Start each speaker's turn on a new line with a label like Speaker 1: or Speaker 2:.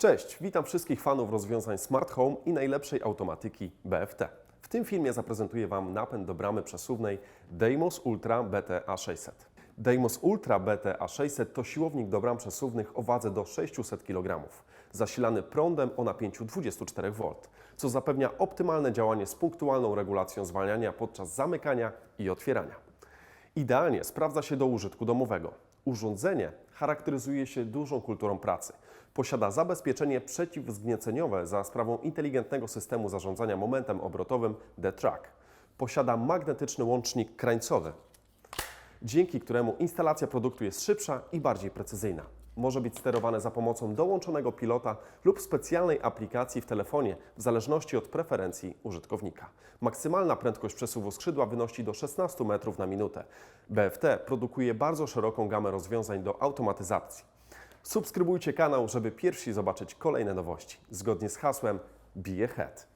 Speaker 1: Cześć, witam wszystkich fanów rozwiązań Smart Home i najlepszej automatyki BFT. W tym filmie zaprezentuję Wam napęd do bramy przesuwnej Deimos Ultra BTA 600. Deimos Ultra BTA 600 to siłownik do bram przesuwnych o wadze do 600 kg, zasilany prądem o napięciu 24 V, co zapewnia optymalne działanie z punktualną regulacją zwalniania podczas zamykania i otwierania. Idealnie sprawdza się do użytku domowego. Urządzenie charakteryzuje się dużą kulturą pracy. Posiada zabezpieczenie przeciwwzgnieceniowe za sprawą inteligentnego systemu zarządzania momentem obrotowym D-Track. Posiada magnetyczny łącznik krańcowy, dzięki któremu instalacja produktu jest szybsza i bardziej precyzyjna. Może być sterowane za pomocą dołączonego pilota lub specjalnej aplikacji w telefonie, w zależności od preferencji użytkownika. Maksymalna prędkość przesuwu skrzydła wynosi do 16 metrów na minutę. BFT produkuje bardzo szeroką gamę rozwiązań do automatyzacji. Subskrybujcie kanał, żeby pierwsi zobaczyć kolejne nowości, zgodnie z hasłem Be Ahead.